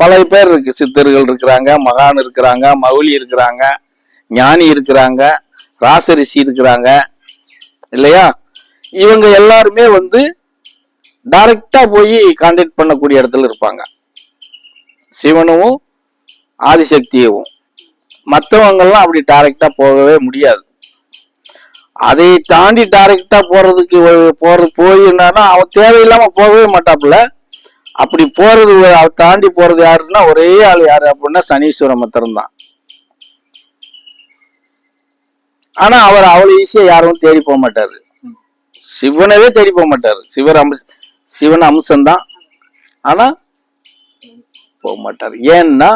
பல பேர் இருக்கு. சித்தர்கள் இருக்கிறாங்க மகான் இருக்கிறாங்க மௌலி இருக்கிறாங்க ஞானி இருக்கிறாங்க ராசரிஷி இருக்கிறாங்க இல்லையா? இவங்க எல்லாருமே வந்து டைரக்டா போய் கான்டாக்ட் பண்ணக்கூடிய இடத்துல இருப்பாங்க. சிவனும் ஆதிசக்தியவும். மற்றவங்கெல்லாம் அப்படி டைரக்டா போகவே முடியாது. அதை தாண்டி டைரக்டா போறதுக்கு போறது போய் என்னன்னா அவன் தேவையில்லாம போகவே மாட்டாப்புல. அப்படி போறது தாண்டி போறது யாருன்னா ஒரே ஆள் யாரு அப்படின்னா சனீஸ்வர மத்திரம் தான். ஆனா அவர் அவ்வளவு ஈஸியா யாரும் தேடி போக மாட்டாரு. சிவனவே தேடி போக மாட்டாரு. சிவர் அம்ச சிவன் அம்சம்தான் ஆனா போக மாட்டார். ஏன்னா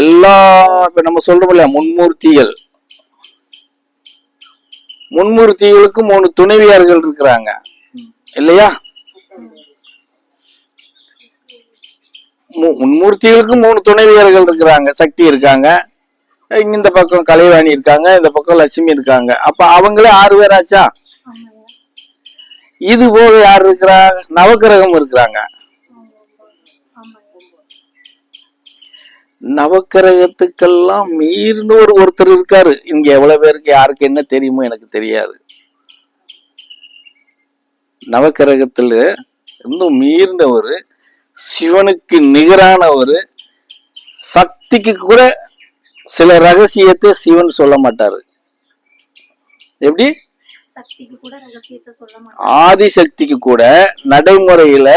எல்லா இப்ப நம்ம சொல்றோம் இல்லையா முன்மூர்த்திகள். முன்மூர்த்திகளுக்கு மூணு துணைவியார்கள் இருக்கிறாங்க. இல்லையா? மு- முன்மூர்த்திகளுக்கு மூணு துணைவியர்கள் இருக்கிறாங்க. சக்தி இருக்காங்க. இந்த பக்கம் கலைவாணி இருக்காங்க. இந்த பக்கம் லட்சுமி இருக்காங்க. அப்ப அவங்களே ஆறு பேர் ஆச்சா? இது போக யார் இருக்கிறா? நவக்கிரகம் இருக்கிறாங்க. நவக்கிரகத்துக்கெல்லாம் மீறின ஒரு ஒருத்தர் இருக்காரு. இங்க எவ்வளவு பேருக்கு யாருக்கு என்ன தெரியுமோ எனக்கு தெரியாது. நவக்கிரகத்துல இன்னும் மீறினவர் சிவனுக்கு நிகரானவர் சக்திக்கு கூட சில ரகசியத்தை சிவன் சொல்ல மாட்டாரு. எப்படி? ஆதிசக்திக்கு கூட நடைமுறையில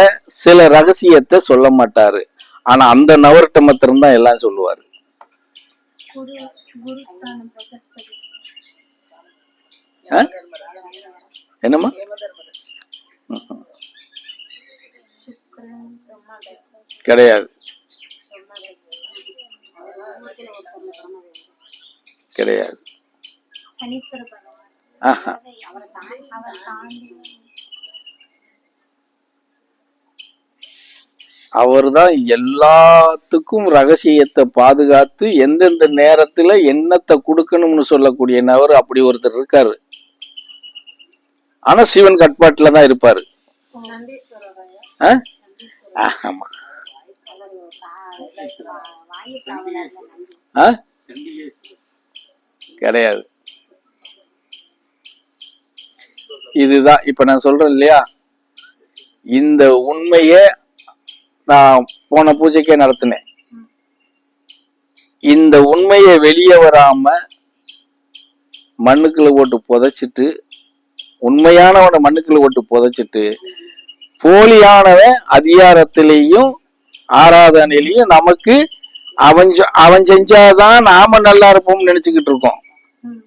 சில ரகசியத்தை சொல்ல மாட்டாரு. ஆனா அந்த நவர்கிட்ட மாத்திரம் தான் எல்லாம் சொல்லுவாரு? என்னம்மா? கிடையாது. கிடையாது. ஆஹா. அவர் தான் அவர்தான் எல்லாத்துக்கும் ரகசியத்தை பாதுகாத்து எந்தெந்த நேரத்துல என்னத்தை கொடுக்கணும்னு சொல்லக்கூடிய நபர் அப்படி ஒருத்தர் இருக்காரு. ஆனா சிவன் கட்பாட்டுல தான் இருப்பாரு. ஆ? ஆமா. கிடையாது. இதுதான் இப்ப நான் சொல்றேன் இல்லையா? இந்த உண்மையே நான் போன பூஜைக்கே நடத்தினேன். இந்த உண்மையை வெளியே வராம மண்ணுக்குள்ள போட்டு புதைச்சிட்டு உண்மையானவனை மண்ணுக்குள்ள போட்டு புதைச்சிட்டு போலியானவன் அதிகாரத்திலையும் ஆராதனையிலையும் நமக்கு அவன் செ- அவன் செஞ்சாதான் நாம நல்லா இருப்போம்னு நினைச்சுக்கிட்டு இருக்கோம். ம்,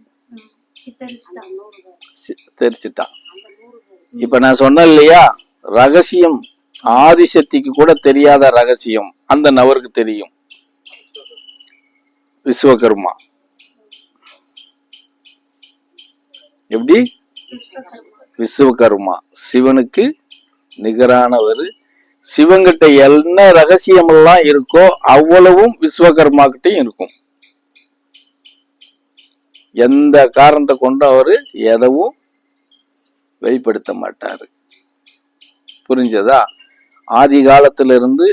தெரிச்சுட்டான் இப்ப நான் சொன்னேன் இல்லையா ரகசியம் ஆதிசக்திக்கு கூட தெரியாத ரகசியம் அந்த நபருக்கு தெரியும். விஸ்வகர்மா. எப்படி? விஸ்வகர்மா. சிவனுக்கு நிகரானவர் சிவங்கிட்ட என்ன ரகசியமெல்லாம் இருக்கோ அவ்வளவும் விஸ்வகர்மாக்கிட்டையும் இருக்கும். எந்த காரணத்தை கொண்டு அவர் எதவும் வெளிப்படுத்த மாட்டார். புரிஞ்சதா? ஆதி காலத்திலிருந்து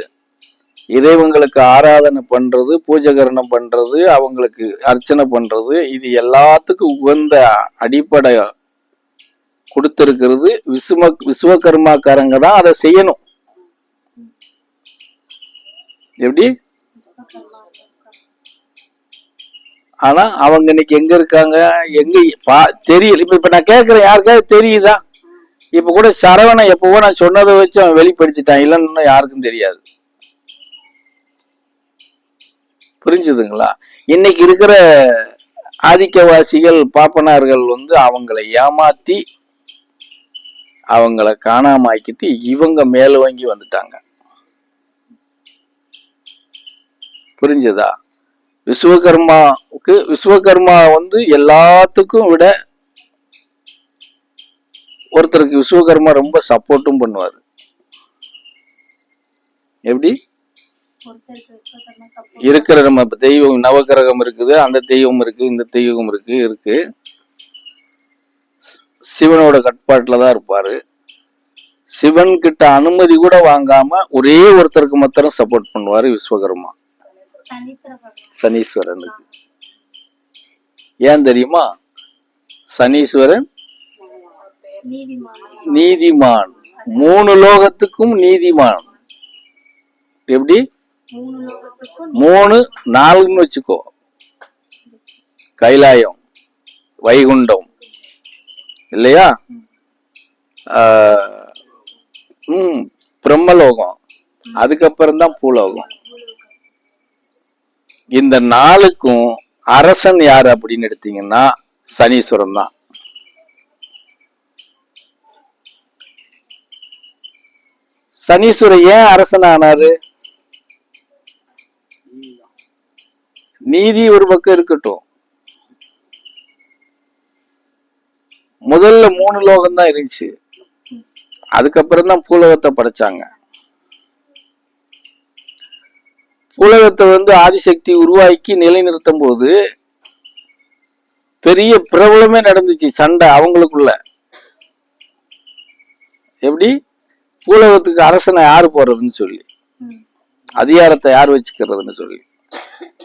இறைவங்களுக்கு ஆராதனை பண்ணுறது பூஜகரணம் பண்ணுறது அவங்களுக்கு அர்ச்சனை பண்ணுறது இது எல்லாத்துக்கும் உகந்த அடிப்படை கொடுத்துருக்கிறது. விஸ்வ விஸ்வகர்மாக்காரங்க தான் அதை செய்யணும். எப்படி? ஆனா அவங்க இன்னைக்கு எங்க இருக்காங்க? எங்க பா- தெரியல. இப்ப இப்ப நான் கேட்கறேன் யாருக்காவது தெரியுதா? இப்ப கூட சரவணன் எப்பவோ நான் சொன்னதை வச்சு அவன் வெளிப்படுத்திட்டான். இல்லைன்னு யாருக்கும் தெரியாது. புரிஞ்சுதுங்களா? இன்னைக்கு இருக்கிற ஆதிக்கவாசிகள் பாப்பனார்கள் வந்து அவங்களை ஏமாத்தி அவங்கள காணாம ஆக்கிட்டு இவங்க மேல வாங்கி வந்துட்டாங்க. புரிஞ்சதா? விஸ்வகர்மாவுக்கு விஸ்வகர்மா வந்து எல்லாத்துக்கும் விட ஒருத்தருக்கு விஸ்வகர்மா ரொம்ப சப்போர்ட்டும் பண்ணுவாரு. எப்படி? இருக்கிற நம்ம தெய்வம் நவகிரகம் இருக்குது அந்த தெய்வம் இருக்கு இந்த தெய்வம் இருக்கு இருக்கு. சிவனோட கட்பாட்டுல தான் இருப்பாரு. சிவன் கிட்ட அனுமதி கூட வாங்காம ஒரே ஒருத்தருக்கு மாத்திரம் சப்போர்ட் பண்ணுவாரு விஸ்வகர்மா. சனீஸ்வரனுக்கு. ஏன் தெரியுமா? சனீஸ்வரன் நீதிமான். மூணு லோகத்துக்கும் நீதிமான். எப்படி? மூணு நாலுன்னு வச்சுக்கோ. கைலாயம் வைகுண்டம். இல்லையா? ம் பிரம்மலோகம். அதுக்கப்புறம் தான் பூலோகம். இந்த நாளுக்கும் அரசன் யார் அப்படின்னு எடுத்தீங்கன்னா சனீஸ்வரன் தான். சனீஸ்வரன் ஏன் அரசன் ஆனாரு நீதி ஒரு பக்கம் இருக்கட்டும். முதல்ல மூணு லோகம் தான் இருந்துச்சு. அதுக்கப்புறம் தான் பூலோகத்தை படைச்சாங்க. உலகத்தை வந்து ஆதிசக்தி உருவாக்கி நிலைநிறுத்தும் போது பெரிய பிரபலமே நடந்துச்சு சண்டை அவங்களுக்குள்ள. எப்படி? பூலகத்துக்கு அரசனை யாரு போறதுன்னு சொல்லி. அதிகாரத்தை யார் வச்சுக்கிறதுன்னு சொல்லி.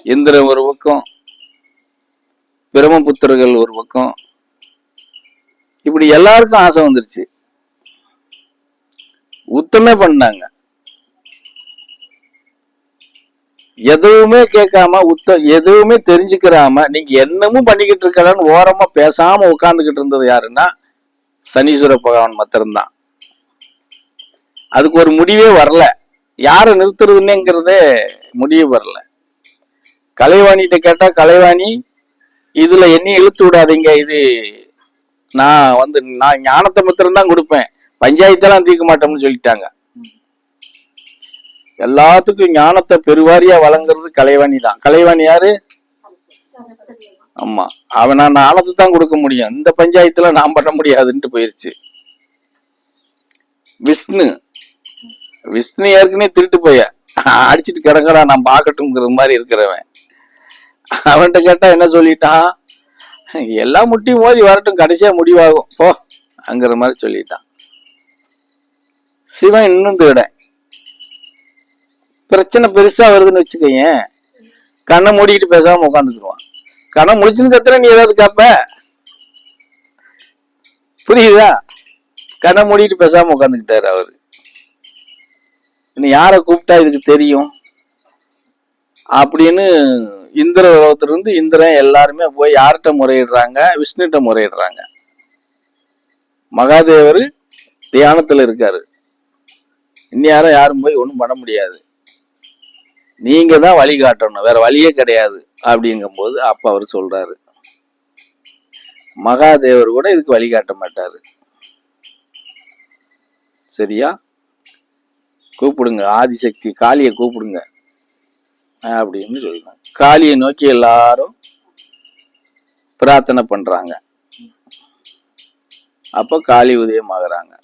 இந்திரன் ஒரு பக்கம் பிரம்மபுத்திரர்கள் ஒரு பக்கம். இப்படி எல்லாருக்கும் ஆசை வந்துருச்சு. உத்தமே பண்ணாங்க. எதுவுமே கேட்காம உத்த எதுவுமே தெரிஞ்சுக்கிறாம நீங்க என்னமும் பண்ணிக்கிட்டு இருக்கலான்னு ஓரமா பேசாம உட்காந்துக்கிட்டு இருந்தது யாருன்னா சனீஸ்வர பகவான் மாத்திரம்தான். அதுக்கு ஒரு முடிவே வரல. யாரை நிறுத்துறதுன்னுங்கிறதே முடிவு வரல. கலைவாணிகிட்ட கேட்டா கலைவாணி இதுல என்னையும் இழுத்து விடாதீங்க. இது நான் வந்து நான் ஞானத்தை மாத்திரம்தான் கொடுப்பேன். பஞ்சாயத்தெல்லாம் தீர்க்க மாட்டோம்னு சொல்லிட்டாங்க. எல்லாத்துக்கும் ஞானத்தை பெருவாரியா வழங்குறது கலைவாணி தான். கலைவாணி யாரு? ஆமா. அவன் ஞானத்தை தான் கொடுக்க முடியும். இந்த பஞ்சாயத்துல நான் பண்ண முடியாதுன்ட்டு போயிருச்சு. விஷ்ணு. விஷ்ணு ஏற்கனவே திருட்டு போய. அடிச்சிட்டு கிடங்கடா நான் பாக்கட்டும்ங்கிற மாதிரி இருக்கிறவன். அவன்கிட்ட கேட்டா என்ன சொல்லிட்டான்? எல்லாம் முட்டியும் மோதி வரட்டும் கடைசியா முடிவாகும். போ அங்குற மாதிரி சொல்லிட்டான். சிவன் இன்னும் திருட பிரச்சனை பெருசா வருதுன்னு வச்சுக்கோங்க கண்ணை மூடிக்கிட்டு பேசாம உட்காந்துக்குருவான் கண்ணை முடிச்சுன்னு கத்துற நீ ஏதாவது கேப்ப? புரியுதா? கண்ணை மூடிட்டு பேசாம உட்காந்துக்கிட்டாரு அவரு. இன்னும் யாரை கூப்பிட்டா இதுக்கு தெரியும்? அப்படின்னு இந்திர உலகத்திலிருந்து இந்திரன் எல்லாருமே போய் யார்கிட்ட முறையிடுறாங்க? விஷ்ணுகிட்ட முறையிடுறாங்க. மகாதேவர் தியானத்துல இருக்காரு. இனி யாரும் யாரும் போய் ஒன்றும் பண்ண முடியாது. நீங்க தான் வழி காட்டணும். வேற வழியே கிடையாது. அப்படிங்கும்போது அப்ப அவர் சொல்றாரு. மகாதேவர் கூட இதுக்கு வழி காட்ட மாட்டாரு. சரியா? கூப்பிடுங்க. ஆதிசக்தி காளியை கூப்பிடுங்க. அப்படின்னு சொல்றாங்க. காளியை நோக்கி எல்லாரும் பிரார்த்தனை பண்றாங்க. அப்ப காளி உதயமாகறாங்க.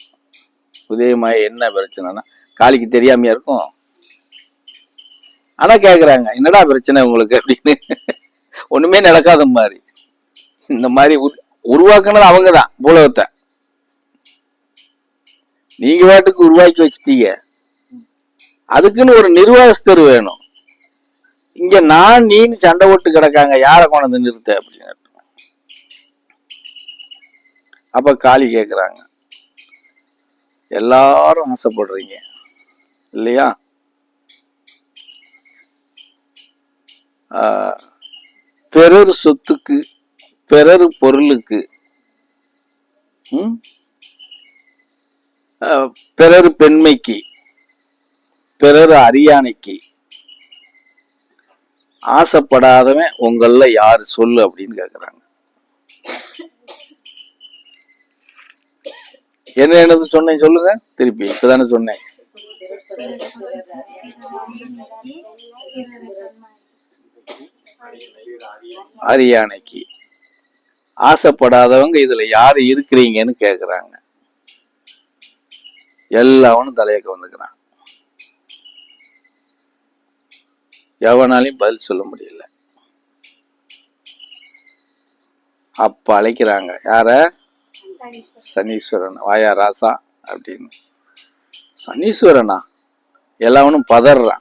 உதயமாய என்ன பிரச்சனைனா காளிக்கு தெரியாமையா இருக்கும்? ஆனா கேக்குறாங்க என்னடா பிரச்சனை உங்களுக்கு? அப்படின்னு. ஒண்ணுமே நடக்காத மாதிரி. இந்த மாதிரி உருவாக்குனது உருவாக்குனது அவங்கதான் பூலகத்தை. நீங்க வாட்டுக்கு உருவாக்கி வச்சிட்டீங்க. அதுக்குன்னு ஒரு நிர்வாகஸ்தர் வேணும். இங்க நான் நீன்னு சண்டை போட்டு கிடக்காங்க யாரை கொண்டு நிறுத்த அப்படின்னு அப்ப காளி கேக்குறாங்க. எல்லாரும் ஆசைப்படுறீங்க. இல்லையா? பிறர் சொத்துக்கு பிறர் பொருளுக்கு ஆஹ், பிறர் பெண்மைக்கு பிறர் அரியானைக்கு ஆசைப்படாதவன் உங்கள யாரு? சொல்லு அப்படின்னு கேக்குறாங்க. என்ன என்னது சொன்னேன் சொல்லுங்க. திருப்பி இப்பதானே சொன்னேன். அரியானைக்கு. ஆசைப்படாதவங்க இதுல யாரு இருக்கிறீங்கன்னு கேக்குறாங்க. எல்லாவனும் தலைய கவுந்துக்கிறான். எவனாலையும் பதில் சொல்ல முடியல. அப்ப அழைக்கிறாங்க. யார? சனீஸ்வரன். வாயா ராசா அப்படின்னு. சனீஸ்வரனா? எல்லாவனும் பதறான்.